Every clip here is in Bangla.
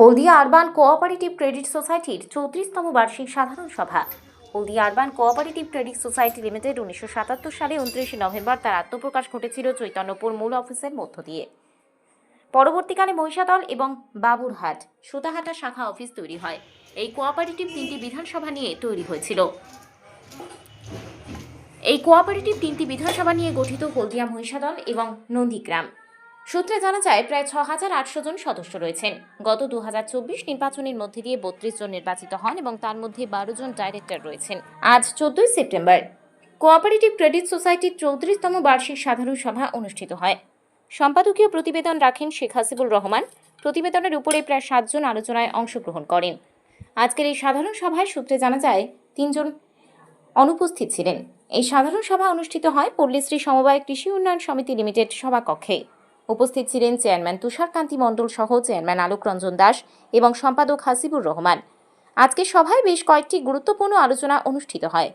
হলদিয়া আরবান কোঅপারেটিভ ক্রেডিট সোসাইটির চৌত্রিশতম বার্ষিক সাধারণ সভা। Haldia urban cooperative credit society limited উনিশশো সাতাত্তর সালে উনত্রিশে নভেম্বর তার আত্মপ্রকাশ ঘটেছিল চৈতন্যপুর মূল অফিসের মধ্য দিয়ে। পরবর্তীকালে মহিষাদল এবং বাবুরহাট সুতাহাটা শাখা অফিস তৈরি হয়। এই কোঅপারেটিভ তিনটি বিধানসভা নিয়ে তৈরি হয়েছিল। এই কোঅপারেটিভ তিনটি বিধানসভা নিয়ে গঠিত হলদিয়া মহিষাদল এবং নন্দীগ্রাম। সূত্রে জানা যায়, প্রায় ছ হাজার আটশো জন সদস্য রয়েছেন। গত দু হাজার চব্বিশ নির্বাচনের মধ্যে দিয়ে বত্রিশ জন নির্বাচিত হন এবং তার মধ্যে বারো জন ডাইরেক্টর রয়েছেন। আজ চোদ্দই সেপ্টেম্বর, কোঅপারেটিভ ক্রেডিট সোসাইটির চৌত্রিশতম বার্ষিক সাধারণ সভা অনুষ্ঠিত হয়। সম্পাদকীয় প্রতিবেদন রাখেন শেখ হাসিবুর রহমান। প্রতিবেদনের উপরে প্রায় সাতজন আলোচনায় অংশগ্রহণ করেন। আজকের এই সাধারণ সভায় সূত্রে জানা যায়, তিনজন অনুপস্থিত ছিলেন। এই সাধারণ সভা অনুষ্ঠিত হয় পল্লীশ্রী সমবায় কৃষি উন্নয়ন সমিতি লিমিটেড সভাকক্ষে। উপস্থিত ছিলেন চেয়ারম্যান তুষারকান্তি মণ্ডল সহ চেয়ারম্যান আলোক রঞ্জন দাস এবং সম্পাদক হাসিবুর রহমান। আজকে সভায় বেশ কয়েকটি গুরুত্বপূর্ণ আলোচনা অনুষ্ঠিত হয়।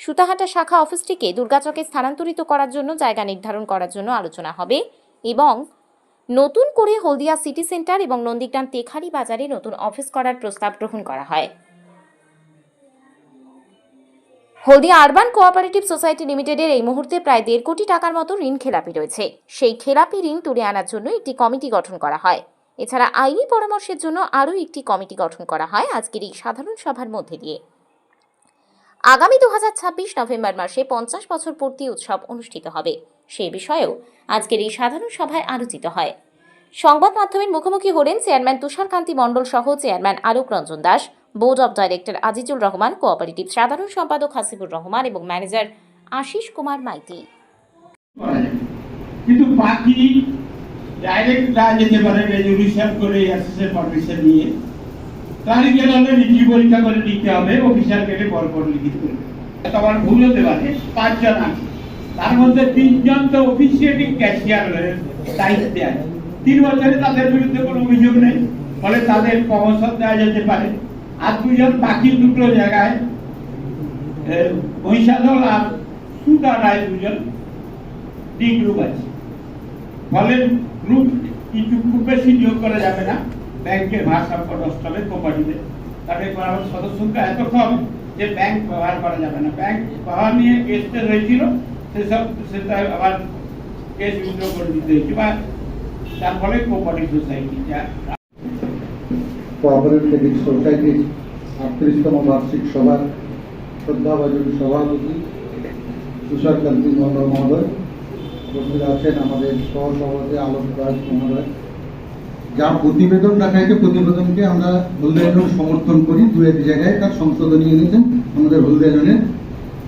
সুতাহাটা শাখা অফিসটিকে দুর্গাচকে স্থানান্তরিত করার জন্য জায়গা নির্ধারণ করার জন্য আলোচনা হবে এবং নতুন করে হলদিয়া সিটি সেন্টার এবং নন্দীগ্রাম তেখারি বাজারে নতুন অফিস করার প্রস্তাব গ্রহণ করা হয়। হলদিয়া আরবান কোঅপারেটিভ সোসাইটি লিমিটেডের এই মুহূর্তে প্রায় দেড় কোটি টাকার মতো ঋণ খেলাপি রয়েছে। সেই খেলাপি ঋণ তুলে আনার জন্য একটি কমিটি গঠন করা হয়। এছাড়া আইনি পরামর্শের জন্য আরও একটি কমিটি গঠন করা হয় আজকের এই সাধারণ সভার মধ্যে দিয়ে। আগামী দুহাজার ছাব্বিশ নভেম্বর মাসে পঞ্চাশ বছর পূর্তি উৎসব অনুষ্ঠিত হবে। সে বিষয়েও আজকের এই সাধারণ সভায় আলোচিত হয়। সংবাদ মাধ্যমের মুখোমুখি হলেন চেয়ারম্যান তুষারকান্তি মণ্ডল সহ chairman Alok Ranjan Das. Board of director Azizul Rahman, cooperative সাধারণ সম্পাদক হাসিবুর রহমান এবং ম্যানেজার আশিস কুমার মাইতি। কিন্তু বাকি ডাইরেক্ট না যেতে পারে রেজলিউশন করে এসএসএ পারমিশন নিয়ে তারিখের হলে রিভিউ পরীক্ষা করে লিখতে হবে অফিসার কেটে পর পর লিখিত করবে তোমার ভুল হতে পারে, পাঁচজন আছে। তার মধ্যে তিনজন তো অফিসিয়েটিং ক্যাশিয়ার দায়িত্বে আছে। তিন বছরে তাদের বিরুদ্ধে কোনো অভিযোগ নেই, ফলে তাদের প্রমোশন দেওয়া যেতে পারে। আর দুজন বাকি দুটো জায়গায়। মহিষাদল আর সুদানায় দুজন। ডি গ্রুপ আছে। ফলে গ্রুপ কিছু খুব বেশি নিয়োগ করা যাবে না। ব্যাংকের ভারসাম্য নষ্ট কোম্পানিতে তাদের আমার সদস্য সংখ্যা এত কম যে ব্যাংক ব্যবহার করা যাবে না। ব্যাংক ব্যবহার নিয়ে কেসটা হয়েছিল সেসব সেটা আবার কেস উইথড্র করে দিতে হয়েছে বা তার ফলে কোম্পানির সোসাইটি যা কোঅপারেটিভ ক্রেডিট সোসাইটির আটত্রিশতম বার্ষিক সভার শ্রদ্ধাভাজন সভাপতি তুষারকান্তি মন্ডল মহোদয় উপস্থিত আছেন আমাদের সহসভাপতি আলোক রাজ মহোদয়। যা প্রতিবেদন রাখা হয়েছে, প্রতিবেদনকে আমরা হলদিয়াজন সমর্থন করি দু এক জায়গায়, তার সংশোধনী এনেছেন আমাদের হলদিয়াজনের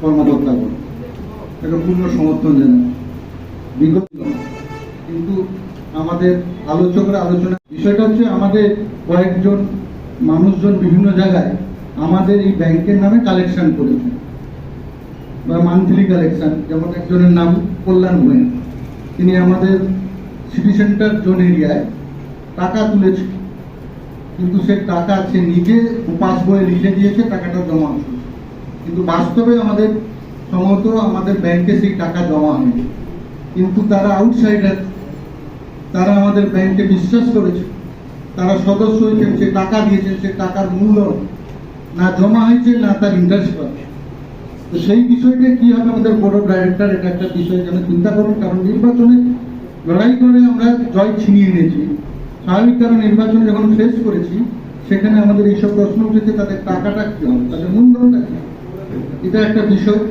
কর্মকর্তাগণ এটা পূর্ণ সমর্থন জানাই বিগত কিন্তু আমাদের আলোচকরা আলোচনা। বিষয়টা হচ্ছে আমাদের কয়েকজন মানুষজন বিভিন্ন জায়গায় আমাদের এই ব্যাংকের নামে কালেকশন করেছে। বা মান্থলি কালেকশন, যেমন একজনের নাম কল্যাণ গোয়েন তিনি আমাদের সিটি সেন্টার জোন এরিয়ায় টাকা তুলেছে। কিন্তু সে টাকা সে নিজে পাস বইয়ে লিখে দিয়েছে, টাকাটা জমা কিন্তু বাস্তবে আমাদের সম্ভবত আমাদের ব্যাংকে সেই টাকা জমা হয়নি। কিন্তু তারা আউটসাইডার তারা আমাদের ব্যাংকে বিশ্বাস করেছে। তারা সদস্য হয়েছেন, সে টাকা দিয়েছেন, সে টাকার মূল্য না জমা হয়েছে, না তার ইন্টারেস্ট পাবে। তো সেই বিষয়টা কি হবে আমাদের বোর্ড অফ ডাইরেক্টর এটা একটা বিষয় যেন চিন্তা করুন, কারণ নির্বাচনে লড়াই করে আমরা জয় ছিনিয়ে নিয়েছি স্বাভাবিক কারণ নির্বাচন যখন শেষ করেছি, সেখানে আমাদের এইসব প্রশ্ন উঠেছে, তাদের টাকাটা কি হবে, তাদের মূলধনটা কি এটা একটা বিষয়।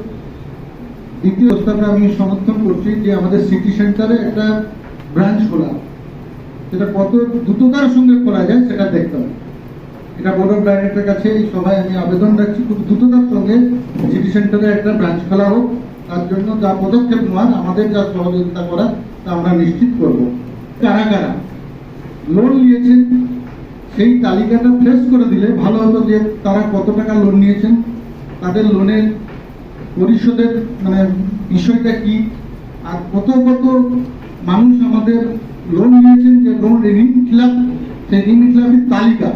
দ্বিতীয় প্রস্তাবটা আমি সমর্থন করছি যে আমাদের সিটি সেন্টারে একটা ব্রাঞ্চ খোলা। সেটা কত দ্রুততার সঙ্গে করা যায়, সেটা দেখতে হবে। এটা বোর্ড অফ ডাইরেক্টরের কাছে সভায় আমি আবেদন রাখছি, খুব দ্রুততার সঙ্গে সিটি সেন্টারে একটা ব্রাঞ্চ খোলা হোক। তার জন্য যা পদক্ষেপ নেওয়ার, আমাদের যা সহযোগিতা করা তা আমরা নিশ্চিত করব। কারা কারা? লোন নিয়েছেন, সেই তালিকাটা ফ্রেশ করে দিলে ভালো হতো যে তারা কত টাকা লোন নিয়েছেন, তাদের লোনের পরিশোধের মানে বিষয়টা কি, আর কত কত মানুষ আমাদের লোন নিয়েছেন যে লোন ঋণ খিলাপ, সেই ঋণ খিলাপির তালিকা।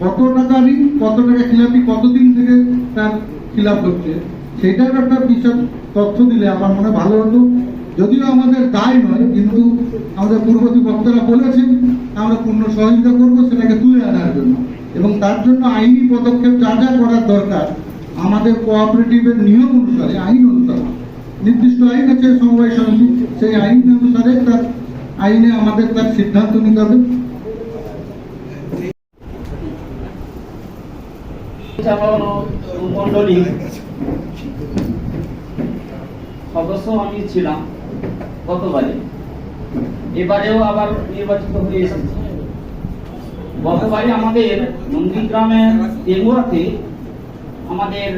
কত টাকা ঋণ, কত টাকা খিলাপি, কতদিন থেকে তার খিলাপ হচ্ছে? সেটার একটা বিশদ তথ্য দিলে আমার মনে ভালো হতো। যদিও আমাদের দায় নয়, কিন্তু আমাদের পূর্ববর্তী বক্তারা বলেছেন, আমরা পূর্ণ সহযোগিতা করব, সেটাকে তুলে আনার জন্য। এবং তার জন্য আইনি পদক্ষেপ যা যা করার দরকার, আমাদের কোঅপারেটিভের নিয়ম অনুসারে, আইন অনুসারে। নির্দিষ্ট আইন আছে, সমবায় সমিতি। সেই আইন অনুসারে তার আইনে আমাদের তার সিদ্ধান্ত নিতে হবে। সদস্য আমি ছিলাম গতবারে। এবারেও আবার নির্বাচিত হয়ে এসেছি। গতবারে আমাদের নন্দীগ্রামের আমাদের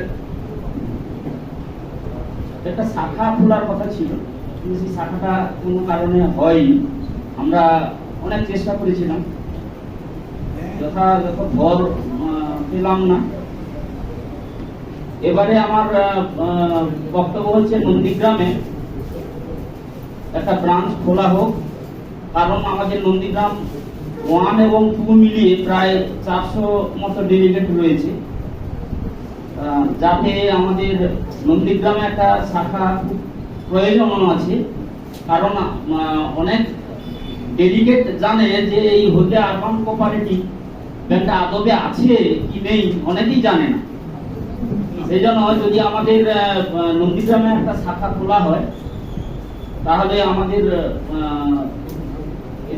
একটা শাখা খোলার কথা ছিল, কিন্তু সেই শাখাটা কোনো কারণে হয়নি। আমরা অনেক চেষ্টা করেছিলাম। যথাযথ ফল পেলাম না। এবারে আমার বক্তব্য হচ্ছে নন্দীগ্রামে একটা ব্রাঞ্চ খোলা হোক। কারণ আমাদের নন্দীগ্রাম ওয়ান এবং টু মিলিয়ে প্রায় চারশো মতো ডেলিগেট রয়েছে। যাতে আমাদের নন্দীগ্রামে একটা শাখা খুব প্রয়োজন আছে। কারণ অনেক ডেলিগেট জানে যে এই হলদিয়া আরবান কোপারেটিভ ব্যাংকটা আদবে আছে কি নেই, অনেকেই জানে না। সেই জন্য যদি আমাদের নন্দীগ্রামে একটা শাখা খোলা হয়, তাহলে আমাদের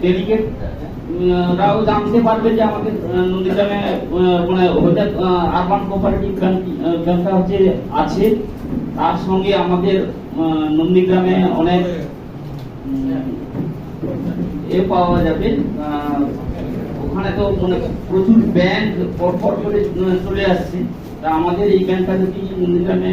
ডেলিগেট রাও জানতে পারবে যে আমাদের নন্দীগ্রামে মানে হোটেল আরবান কোপারেটিভ ব্যাংক ব্যাংকটা হচ্ছে, আছে। তার সঙ্গে আমাদের নন্দীগ্রামে অনেক এ পাওয়া যাবে। ওখানে তো মানে প্রচুর ব্যাংক পরপর করে চলে আসছে। তা আমাদের এই ব্যাংকটা যদি নন্দীগ্রামে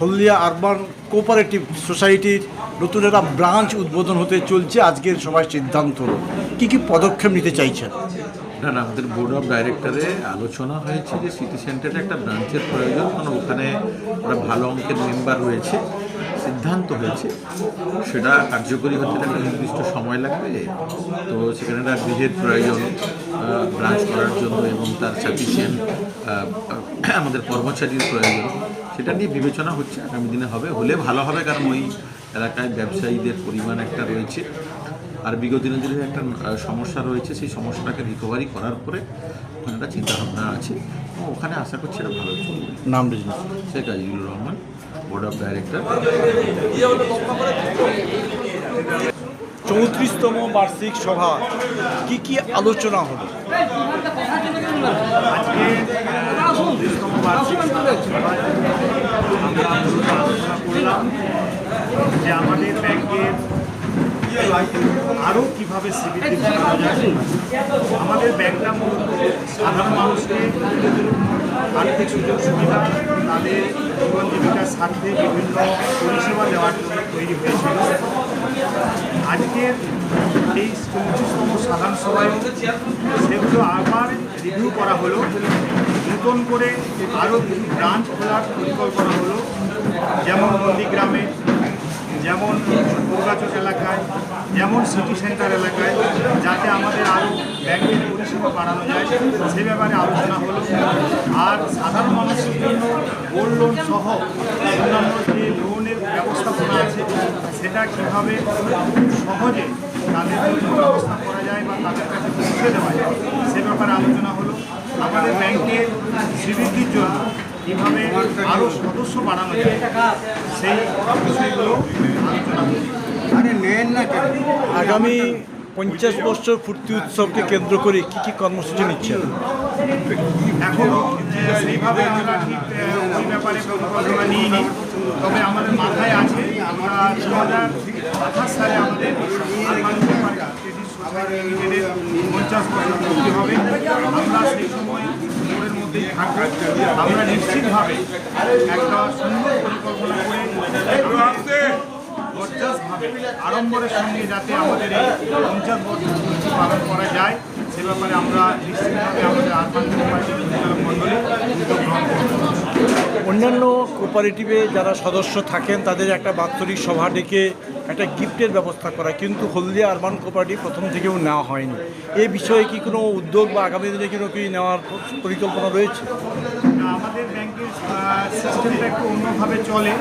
হলদিয়া আরবান কোপারেটিভ সোসাইটির নতুন একটা ব্রাঞ্চ উদ্বোধন হতে চলছে আজকের সবাই সিদ্ধান্ত। কি কি পদক্ষেপ নিতে চাইছেন? না না, আমাদের বোর্ড অফ ডাইরেক্টরে আলোচনা হয়েছে যে সিটি সেন্টারে একটা ব্রাঞ্চের প্রয়োজন, কারণ ওখানে একটা ভালো অঙ্কের মেম্বার রয়েছে, সিদ্ধান্ত হয়েছে। সেটা কার্যকরী হতে একটা নির্দিষ্ট সময় লাগবে, তো সেখানে একটা গৃহের প্রয়োজন ব্রাঞ্চ করার জন্য এবং তার সাফিসিয়েন্ট আমাদের কর্মচারীর প্রয়োজন, সেটা নিয়ে বিবেচনা হচ্ছে। আগামী দিনে হবে, হলে ভালো হবে, কারণ ওই এলাকায় ব্যবসায়ীদের পরিমাণ একটা রয়েছে। আর বিগত দিনে যদি একটা সমস্যা রয়েছে সেই সমস্যাটাকে রিকভারি করার পরে ওখানে একটা চিন্তাভাবনা আছে। ওখানে আশা করছি এটা ভালো চলবে। নাম business Sheikh Azizur Rahman board of director চৌত্রিশতম বার্ষিক সভা কি কি আলোচনা হলো? যে আমাদের ব্যাংকের আরও কীভাবে সিবিটি আমাদের ব্যাংকটা সাধারণ মানুষকে আর্থিক সুযোগ সুবিধা, তাদের জীবন জীবিকার স্বার্থে বিভিন্ন পরিষেবা দেওয়ার জন্য তৈরি হয়েছিল আজকের এই চৌত্রিশতম সাধারণ সভায় সেগুলো আবার রিভিউ করা হলো। নতুন করে আরও কিছু ব্রাঞ্চ খোলার পরিকল্পনা হলো। যেমন নন্দীগ্রামে যেমন দুর্গাচক এলাকায়, যেমন সিটি সেন্টার এলাকায়, যাতে আমাদের আরও ব্যাংকের পরিষেবা বাড়ানো যায়, সে ব্যাপারে আলোচনা হলো। আর সাধারণ মানুষের জন্য গোল্ড লোন সহ অন্যান্য যে লোনের ব্যবস্থাপনা আছে, সেটা কীভাবে সহজে তাদের জন্য ব্যবস্থা করা যায় বা তাদের কাছে পৌঁছে দেওয়া যায়, সে ব্যাপারে আলোচনা হলো। আমাদের ব্যাংকের শ্রীবৃদ্ধির জন্য কীভাবে আরও সদস্য বাড়ানো যায় সেই বিষয়গুলো আগামী পঞ্চাশ বছর পূর্তি উৎসবকে কেন্দ্র করে কি কি কর্মসূচি নিচ্ছেন? এখন সেইভাবে আমরা ঠিক ওই ব্যাপারে পরিকল্পনা নিইনি। তবে আমাদের মাথায় আছে আমরা দু হাজার আঠাশ সালে আমাদের পঞ্চাশ বছর হবে। আমরা সেই সময় মধ্যেই আমরা নিশ্চিতভাবে একটা সুন্দর পরিকল্পনা করে গর্জাসভাবে আড়ম্বরের সঙ্গে যাতে আমাদের এই পঞ্চাশ বছর পালন করা যায়, সে ব্যাপারে আমরা নিশ্চিতভাবে আমাদের আরবান মন্ডলী অন্যান্য কোপারেটিভে যারা সদস্য থাকেন, তাদের একটা বাৎসরিক সভা ডেকে একটা গিফটের ব্যবস্থা করা, কিন্তু হলদিয়া আরবান কোপারেটিভ প্রথম থেকেও নেওয়া হয়নি। এ বিষয়ে কি কোনো উদ্যোগ বা আগামী দিনে কোনো কি নেওয়ার পরিকল্পনা রয়েছে? আমাদের ব্যাংকের সিস্টেমটা একটু অন্যভাবে চলে,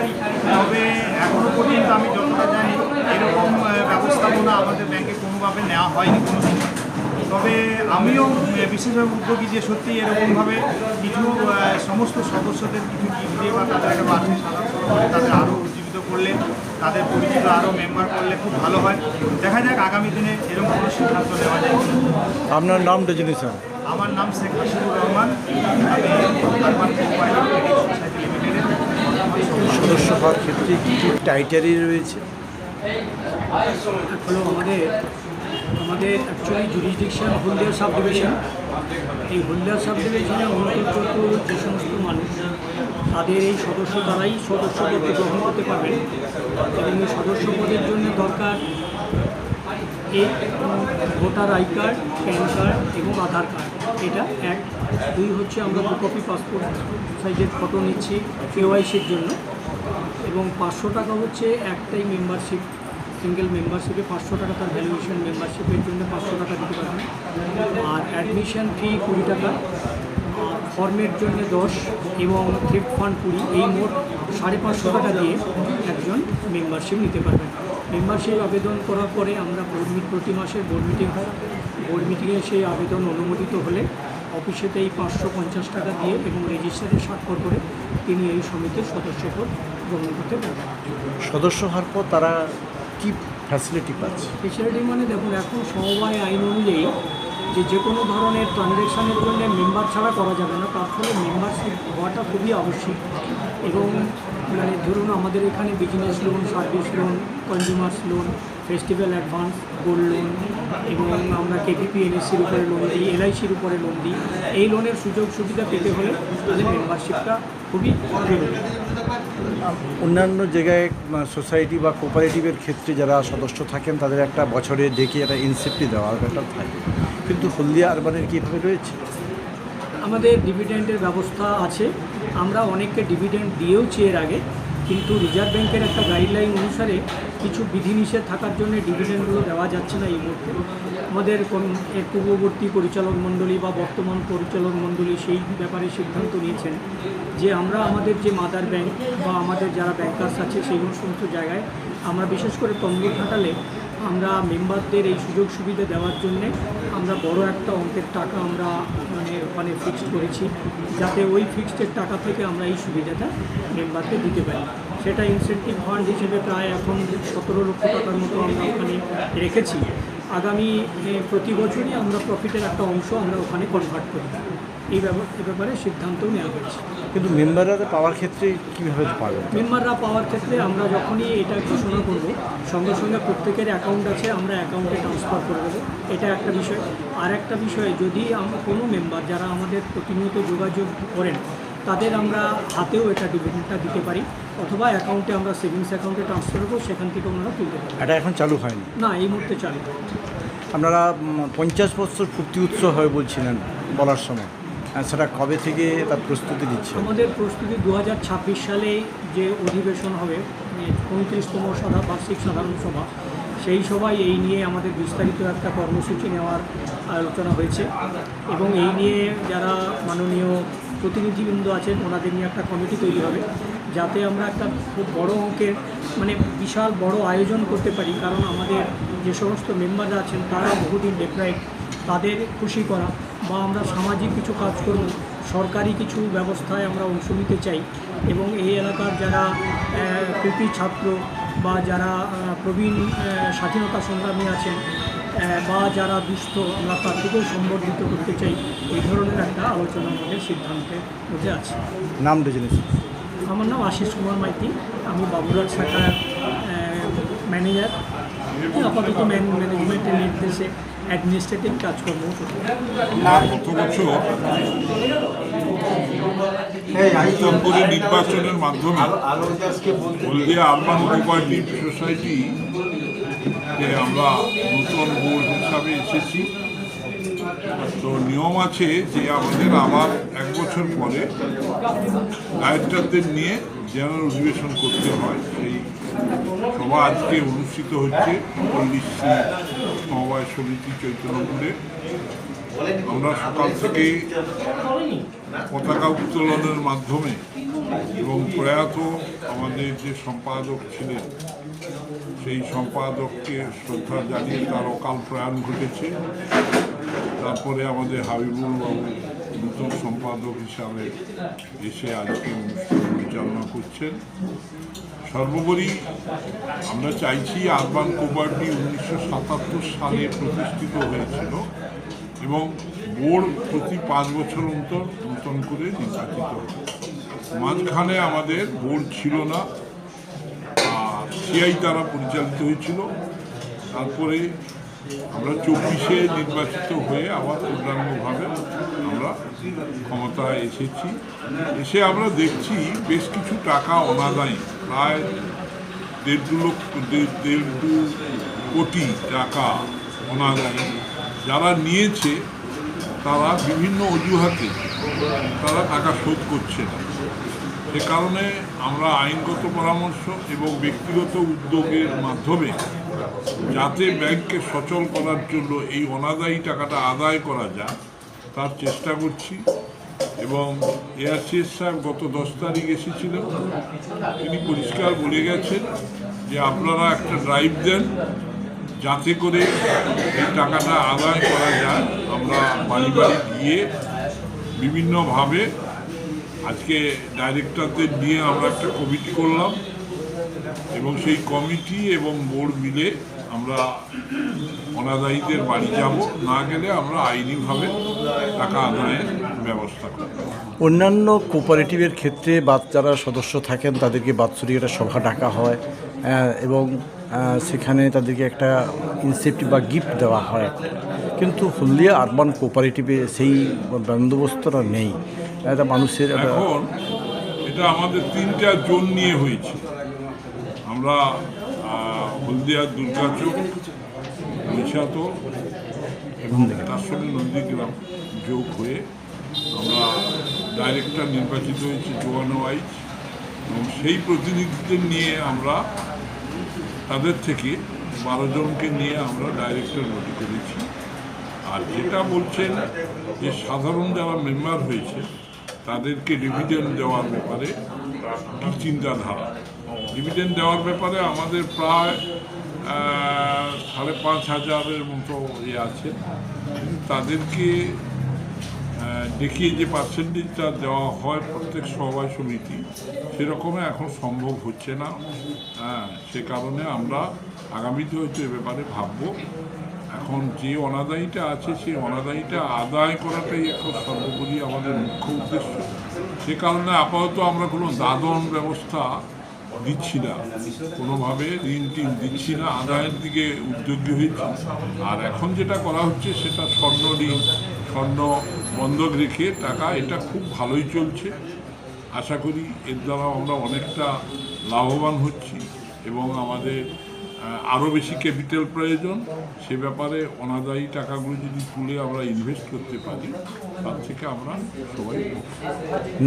তবে এখনও পর্যন্ত আমি যতটা জানি, এরকম ব্যবস্থাপনা আমাদের ব্যাংকে কোনোভাবে নেওয়া হয়নি কোনো তবে আমিও বিশেষভাবে উদ্যোগী যে সত্যি এরকমভাবে কিছু সমস্ত সদস্যদের কিছু গিফট দিয়ে বা তাদের একটা বার্ষিক সাধারণ করে তাদের আরও উজ্জীবিত করলে তাদের পরিচিত আরও মেম্বার করলে খুব ভালো হয়। দেখা যাক আগামী দিনে এরকম কোনো সিদ্ধান্ত নেওয়া যায়। আপনার নাম ডেজিনেশন আমার নাম শেখ হাসিবুর রহমান। সদস্য হওয়ার ক্ষেত্রে কী কী টাইটারি রয়েছে? হলো আমাদের আমাদের actually jurisdiction Haldia sub division এই হলদিয়া সাব ডিভিশনে অন্তর্গত যে সমস্ত মানুষ তাদের এই সদস্য দ্বারাই সদস্য পদে গ্রহণ করতে পারবেন এবং এই সদস্য পদের জন্য দরকার এই voter I card, PAN card এবং আধার কার্ড। এটা এক। দুই হচ্ছে আমরা কপি পাসপোর্ট সাইজের ফটো নিচ্ছি কেওয়াইসির জন্য। এবং পাঁচশো টাকা হচ্ছে একটাই মেম্বারশিপ সিঙ্গেল মেম্বারশিপে পাঁচশো টাকা, তার ভ্যালুয়েশন মেম্বারশিপের জন্য পাঁচশো টাকা দিতে পারবেন। আর অ্যাডমিশন ফি কুড়ি টাকা ফর্মের জন্য দশ এবং থ্রিফট ফান্ড কুড়ি, এই মোট সাড়ে পাঁচশো টাকা দিয়ে একজন মেম্বারশিপ নিতে পারবেন। মেম্বারশিপ আবেদন করার পরে আমরা বোর্ড মিট প্রতি মাসের বোর্ড মিটিং হয়। বোর্ড মিটিংয়ে সেই আবেদন অনুমোদিত হলে অফিসেতে এই পাঁচশো পঞ্চাশ টাকা দিয়ে এবং রেজিস্টারে স্বাক্ষর করে তিনি এই সমিতির সদস্যপদ গ্রহণ করতে পারবেন। সদস্য হওয়ার পর তারা কি ফ্যাসিলিটি পাচ্ছে? ফেসিলিটি মানে দেখুন, এখন সমবায় আইন অনুযায়ী যে যে কোনো ধরনের ট্রানজ্যাকশানের জন্য মেম্বার ছাড়া করা যাবে না, তার ফলে মেম্বারশিপ হওয়াটা খুবই আবশ্যিক। এবং মানে ধরুন আমাদের এখানে business loan service loan consumers loan festival advance gold loan এবং আমরা কেপিপি এনএসসির উপরে লোন দিই এলআইসির উপরে লোন দিই। এই লোনের সুযোগ সুবিধা পেতে হলে তাদের মেম্বারশিপটা খুবই জরুরি। অন্যান্য জায়গায় সোসাইটি বা কোপারেটিভের ক্ষেত্রে যারা সদস্য থাকেন, তাদের একটা বছরে ডেকে একটা ইনসেপ্টি দেওয়ার ব্যাপার থাকে। কিন্তু হলদিয়া আরবানের কীভাবে রয়েছে? আমাদের ডিভিডেন্টের ব্যবস্থা আছে। আমরা অনেককে ডিভিডেন্ড দিয়েওছি এর আগে। কিন্তু রিজার্ভ ব্যাংকের একটা গাইডলাইন অনুসারে কিছু বিধিনিষেধ থাকার জন্য ডিভিডেন্ডগুলো দেওয়া যাচ্ছে না এই মুহূর্তে। আমাদের কোন এর পূর্ববর্তী পরিচালক মণ্ডলী বা বর্তমান পরিচালক মণ্ডলী সেই ব্যাপারে সিদ্ধান্ত নিয়েছেন যে আমরা আমাদের যে মাদার ব্যাংক বা আমাদের যারা ব্যাংকার্স আছে সেই সমস্ত জায়গায় আমরা বিশেষ করে তম্বু ঘাটালে আমরা মেম্বারদের এই সুযোগ সুবিধা দেওয়ার জন্যে আমরা বড় একটা অঙ্কের টাকা আমরা মানে ওখানে ফিক্সড করেছি, যাতে ওই ফিক্সডের টাকা থেকে আমরা এই সুবিধাটা মেম্বারকে দিতে পারি। সেটা ইনসেন্টিভ ফান্ড হিসেবে প্রায় এখন সতেরো লক্ষ টাকার মতো আমরা ওখানে রেখেছি। আগামী প্রতি বছরই আমরা প্রফিটের একটা অংশ আমরা ওখানে কনভার্ট করি। এই ব্যাপার সিদ্ধান্ত নেওয়া হয়েছে। কিন্তু মেম্বাররা পাওয়ার ক্ষেত্রে কীভাবে পাবে? মেম্বাররা পাওয়ার ক্ষেত্রে আমরা যখনই এটা ঘোষণা করব সঙ্গে সঙ্গে প্রত্যেকের অ্যাকাউন্ট আছে আমরা অ্যাকাউন্টে ট্রান্সফার করে দেবো। এটা একটা বিষয়। আর একটা বিষয় যদি আমরা কোনো মেম্বার যারা আমাদের প্রতিনিয়ত যোগাযোগ করেন তাদের আমরা হাতেও এটা ডিভিডেন্টটা দিতে পারি অথবা অ্যাকাউন্টে আমরা সেভিংস অ্যাকাউন্টে ট্রান্সফার করব সেখান থেকে ওনারা তুলতে পারি এটা এখন চালু হয়নি? না এই মুহূর্তে চালু আপনারা পঞ্চাশ বছর পূর্তি উৎসব হবে বলছিলেন বলার সময়। সেটা কবে থেকে তার প্রস্তুতি দিচ্ছে আমাদের প্রস্তুতি দু সালে যে অধিবেশন হবে পঁয়ত্রিশতম সভা, বার্ষিক সাধারণ সভা, সেই সভায় এই নিয়ে আমাদের বিস্তারিত একটা কর্মসূচি নেওয়ার আলোচনা হয়েছে। এবং এই নিয়ে যারা মাননীয় প্রতিনিধিবৃন্দ আছেন, ওনাদের নিয়ে একটা কমিটি তৈরি হবে, যাতে আমরা একটা খুব বড় অঙ্কের মানে বিশাল বড় আয়োজন করতে পারি। কারণ আমাদের যে সমস্ত মেম্বাররা আছেন তারা বহুদিন ডেপ্রাইড তাদের খুশি করা বা আমরা সামাজিক কিছু কাজ করব সরকারি কিছু ব্যবস্থায় আমরা অংশ নিতে চাই এবং এই এলাকার যারা কৃতি ছাত্র বা যারা প্রবীণ স্বাধীনতা সংগ্রামী আছেন বা যারা দুস্থ আমরা তাদেরকেও সম্বর্ধিত করতে চাই এই ধরনের একটা আলোচনা আমাদের সিদ্ধান্তের মধ্যে আছে। নাম ডেজিনেশন আমার নাম আশিস কুমার মাইতি আমি বাবুরাজ শাখার ম্যানেজার। আপাতত ম্যানেজমেন্টের নির্দেশে অ্যাডমিনিস্ট্রেটিভ কাজকর্ম করি গত বছর? নির্বাচনের মাধ্যমে হলদিয়া আরবান কোঅপারেটিভ সোসাইটি আমরা নতুন বোর্ড হিসাবে এসেছি তো নিয়ম আছে যে আমাদের আবার এক বছর পরে ডাইরেক্টরদের নিয়ে জেনারেল অধিবেশন করতে হয়। সেই সভা আজকে অনুষ্ঠিত হচ্ছে পল্লী সমবায় সমিতি চৈতন্যপুরে আমরা সকাল থেকে পতাকা উত্তোলনের মাধ্যমে এবং প্রয়াত আমাদের যে সম্পাদক ছিলেন সেই সম্পাদককে শ্রদ্ধা জানিয়ে তার অকাল প্রয়াণ ঘটেছে। তারপরে আমাদের হাবিবুল বাবু নূতন সম্পাদক হিসাবে এসে আজকে অনুষ্ঠান পরিচালনা করছেন। সর্বোপরি আমরা চাইছি আরবান কোপারটি উনিশশো সাতাত্তর সালে প্রতিষ্ঠিত হয়েছিল এবং বোর্ড প্রতি পাঁচ বছর অন্তর নতুন করে নির্বাচিত মাঝখানে আমাদের বোর্ড ছিল না সিআই দ্বারা পরিচালিত হয়েছিল। তারপরে আমরা চব্বিশে নির্বাচিত হয়ে আবার পূর্ণাঙ্গভাবে আমরা ক্ষমতায় এসেছি। এসে আমরা দেখছি বেশ কিছু টাকা অনাদায়ী। প্রায় দেড় দু লক্ষ, দেড় দু কোটি টাকা অনাদায়ী যারা নিয়েছে, তারা বিভিন্ন অজুহাতে তারা টাকা শোধ করছে না। সে কারণে আমরা আইনগত পরামর্শ এবং ব্যক্তিগত উদ্যোগের মাধ্যমে যাতে ব্যাংককে সচল করার জন্য এই অনাদায়ী টাকাটা আদায় করা যায়, তার চেষ্টা করছি। এবং এআরসিএস সাহেব গত দশ তারিখ এসেছিলেন। তিনি পরিষ্কার বলে গেছেন যে আপনারা একটা ড্রাইভ দেন, যাতে করে এই টাকাটা আদায় করা যায়। আমরা বাড়ি বাড়ি গিয়ে বিভিন্নভাবে আজকে ডাইরেক্টরদের নিয়ে আমরা একটা কমিটি করলাম এবং সেই কমিটি এবং বোর্ড মিলে আমরা অনাদায়ীদের বাড়ি যাব। না গেলে আমরা আইনিভাবে টাকা আদায়ের ব্যবস্থা করব অন্যান্য কোপারেটিভের ক্ষেত্রে বাচ্চারা সদস্য থাকেন তাদেরকে বাৎসরিক একটা সভা ডাকা হয় এবং সেখানে তাদেরকে একটা ইনসেপ্টিভ বা গিফট দেওয়া হয়। কিন্তু হলদিয়া আরবান কোপারেটিভে সেই বন্দোবস্তটা নেই। এটা মানুষের এখন এটা আমাদের তিনটা জোন নিয়ে হয়েছে। আমরা হলদিয়া দুর্গাচক নিশাত এবং তার সঙ্গে নন্দীগ্রাম যোগ হয়ে আমরা ডাইরেক্টর নির্বাচিত হয়েছি জোয়ানো ওয়াইজ এবং সেই প্রতিনিধিদের নিয়ে আমরা, তাদের থেকে বারো জনকে নিয়ে আমরা ডাইরেক্টর গঠন করেছি। আর যেটা বলছেন যে সাধারণ যারা মেম্বার হয়েছে, তাদেরকে ডিভিডেন্ড দেওয়ার ব্যাপারে চিন্তাধারা। ডিভিডেন্ড দেওয়ার ব্যাপারে আমাদের প্রায় সাড়ে পাঁচ হাজারের মতো ইয়ে আছে। তাদেরকে দেখিয়ে যে পার্সেন্টেজটা দেওয়া হয় প্রত্যেক সভায় সমিতি সেরকমই এখন সম্ভব হচ্ছে না। হ্যাঁ সে কারণে আমরা আগামীতে হয়তো এ ব্যাপারে ভাববো। এখন যে অনাদায়ীটা আছে, সেই অনাদায়ীটা আদায় করাটাই এখন সর্বোপরি আমাদের মুখ্য উদ্দেশ্য। সে কারণে আপাতত আমরা কোনো দাদন ব্যবস্থা দিচ্ছি না। কোনোভাবে ঋণ টিন দিচ্ছি না। আদায়ের দিকে উদ্যোগী হয়েছি। আর এখন যেটা করা হচ্ছে, সেটা স্বর্ণ ঋণ। স্বর্ণ বন্ধক রেখে টাকা এটা খুব ভালোই চলছে। আশা করি এর দ্বারা আমরা অনেকটা লাভবান হচ্ছি এবং আমাদের আরও বেশি ক্যাপিটাল প্রয়োজন। সে ব্যাপারে অনাদায়ী টাকাগুলো যদি তুলে আমরা ইনভেস্ট করতে পারি তার থেকে আমরা সবাই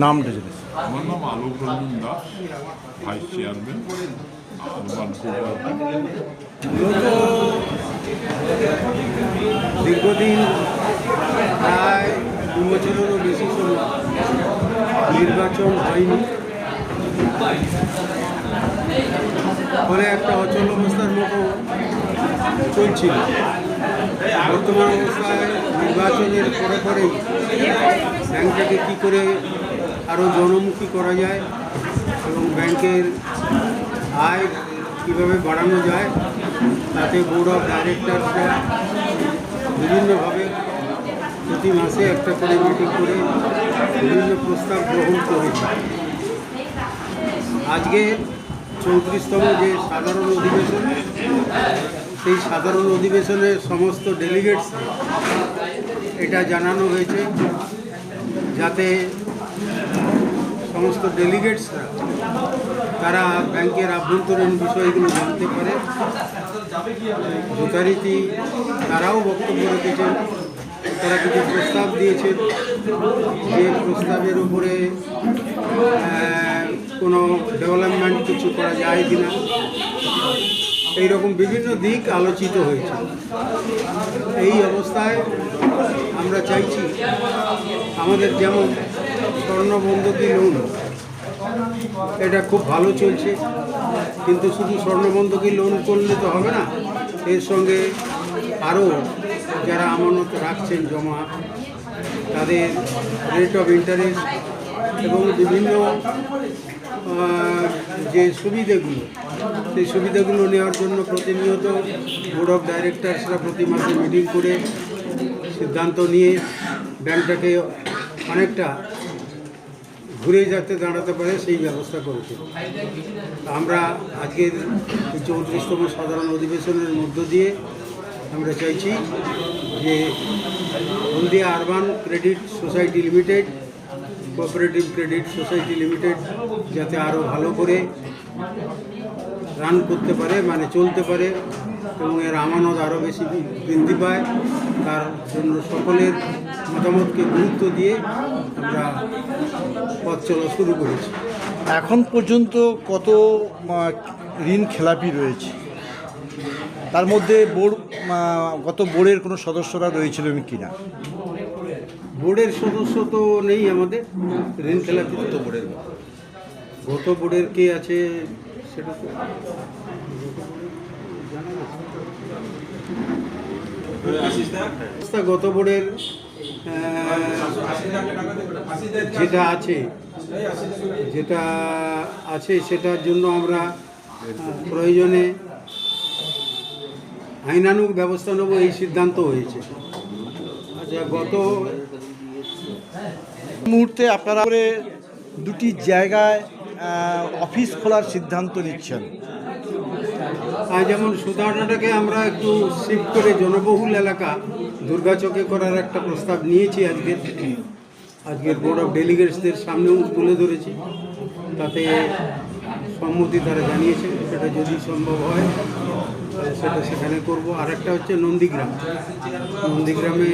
নামটা আমার নাম আলোক রঞ্জন দাস ভাইস চেয়ারম্যান দীর্ঘদিন প্রায় দু বছরেরও বেশি সময় নির্বাচন হয়নি। ফলে একটা অচল অবস্থার মতো চলছিল। বর্তমান অবস্থায় নির্বাচনের পরে পরেই ব্যাংকটাকে কী করে আরও জনমুখী করা যায় এবং ব্যাংকের আয় কীভাবে বাড়ানো যায়, তাতে বোর্ড অফ ডাইরেক্টরসরা বিভিন্নভাবে প্রতি মাসে একটা করে মিটিং করে বিভিন্ন প্রস্তাব গ্রহণ করেছে আজকে চৌত্রিশতম যে সাধারণ অধিবেশন, সেই সাধারণ অধিবেশনের সমস্ত ডেলিগেটস এটা জানানো হয়েছে, যাতে সমস্ত ডেলিগেটসরা তারা ব্যাংকের আভ্যন্তরীণ বিষয়গুলো জানতে পারে। যথারীতি তারাও বক্তব্য রেখেছেন। তারা কিছু প্রস্তাব দিয়েছে যে প্রস্তাবের উপরে কোনো ডেভেলপমেন্ট কিছু করা যায় কি কিনা। এইরকম বিভিন্ন দিক আলোচিত হয়েছে। এই অবস্থায় আমরা চাইছি আমাদের যেমন স্বর্ণবন্ধকী লোন এটা খুব ভালো চলছে। কিন্তু শুধু স্বর্ণবন্ধকী লোন করলে তো হবে না, এর সঙ্গে আরও যারা আমানত রাখছেন জমা, তাদের রেট অফ ইন্টারেস্ট এবং বিভিন্ন যে সুবিধাগুলো, সেই সুবিধাগুলো নেওয়ার জন্য প্রতিনিয়ত বোর্ড অফ ডাইরেক্টরসরা প্রতি মাসে মিটিং করে সিদ্ধান্ত নিয়ে ব্যাংকটাকে অনেকটা ঘুরে যাতে দাঁড়াতে পারে, সেই ব্যবস্থা করেছে। আমরা আজকের চৌত্রিশতম সাধারণ অধিবেশনের মধ্য দিয়ে আমরা চাইছি যে Haldia urban credit society limited, cooperative credit society limited যাতে আরও ভালো করে রান করতে পারে মানে চলতে পারে এবং এর আমানত আরও বেশি বৃদ্ধি পায়। তার জন্য সকলের মতামতকে গুরুত্ব দিয়ে আমরা পথ চলা শুরু করেছে। এখন পর্যন্ত কত ঋণ খেলাপি রয়েছে? তার মধ্যে বোর্ড গত বোর্ডের কোনো সদস্যরা রয়েছিলেন কিনা? বোর্ডের সদস্য তো নেই আমাদের। ঋণ খেলাপি গত বোর্ডের গত বোর্ডের কে আছে সেটা তো গত বোর্ডের যেটা আছে যেটা আছে সেটার জন্য আমরা প্রয়োজনে আইনানুগ ব্যবস্থা নেব, এই সিদ্ধান্ত হয়েছে। আচ্ছা গত মুহূর্তে আপনারা দুটি জায়গায় অফিস খোলার সিদ্ধান্ত নিচ্ছেন। যেমন সুতাহাটাটাকে আমরা একটু শিফট করে জনবহুল এলাকা দুর্গাচকে করার একটা প্রস্তাব নিয়েছি আজকে। আজকের বোর্ড অফ ডেলিগেটসদের সামনেও তুলে ধরেছি। তাতে সম্মতি তারা জানিয়েছে, সেটা যদি সম্ভব হয় সেটা সেখানে করব। আর একটা হচ্ছে নন্দীগ্রাম। নন্দীগ্রামে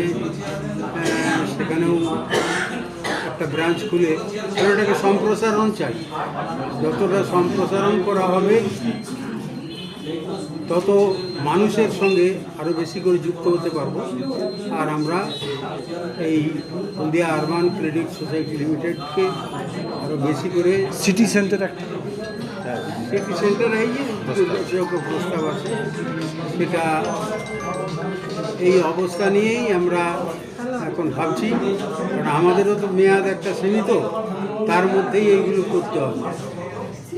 সেখানেও একটা ব্রাঞ্চ খুলে, সেটাকে সম্প্রসারণ চাই। যতটা সম্প্রসারণ করা হবে তত মানুষের সঙ্গে আরও বেশি করে যুক্ত হতে পারব। আর আমরা এই হলদিয়া আরবান ক্রেডিট সোসাইটি লিমিটেডকে আরও বেশি করে সিটি সেন্টার একটা। সিটি সেন্টার এই যে প্রস্তাব আছে সেটা এই অবস্থা নিয়েই আমরা এখন ভাবছি। কারণ আমাদেরও তো মেয়াদ একটা সীমিত তার মধ্যেই এইগুলো করতে হবে।